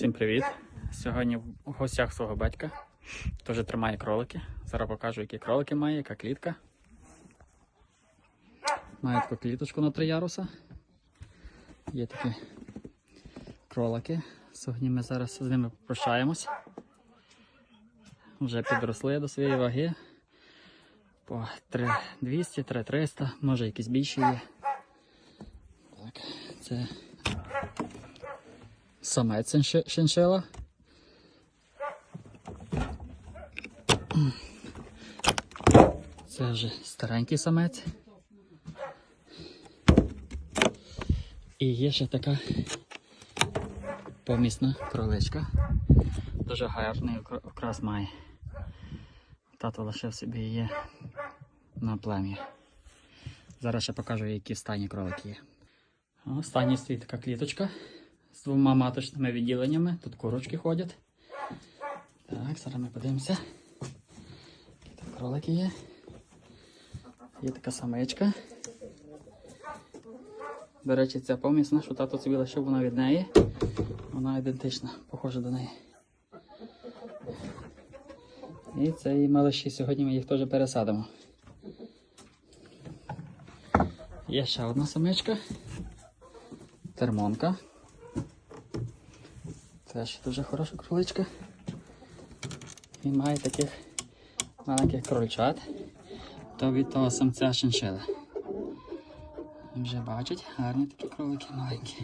Всім привіт! Сьогодні в гостях свого батька. Теж тримає кролики. Зараз покажу, які кролики має, яка клітка. Має таку кліточку на три яруса. Є такі кролики. Сьогодні ми зараз з ними попрощаємось. Вже підросли до своєї ваги. По 3200, 3300, може якісь більші є. Так, це самець шинши- шиншила. Це вже старенький самець. І є ще така помісна кроличка. Дуже гарний окрас має. Тато лишив собі її на плем'я. Зараз ще покажу, які в стані кролики є. Останній стоїть така кліточка з двома маточними відділеннями. Тут курочки ходять. Так, зараз ми подивимося. Які кролики є. Є така самичка. До речі, ця помісна, що тато собі лишив вона від неї. Вона ідентична, похожа до неї. І це її малиші. Сьогодні ми їх теж пересадимо. Є ще одна самичка. Термонка. Теж дуже хороша кроличка. І має таких маленьких крольчат. То від того самця шиншили. Вже бачить, гарні такі кролики маленькі.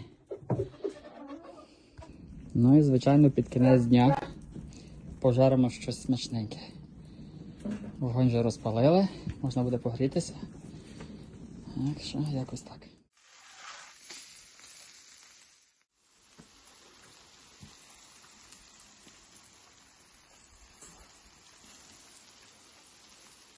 Ну і звичайно під кінець дня пожаримо щось смачненьке. Вогонь вже розпалили, можна буде погрітися. Так що якось так.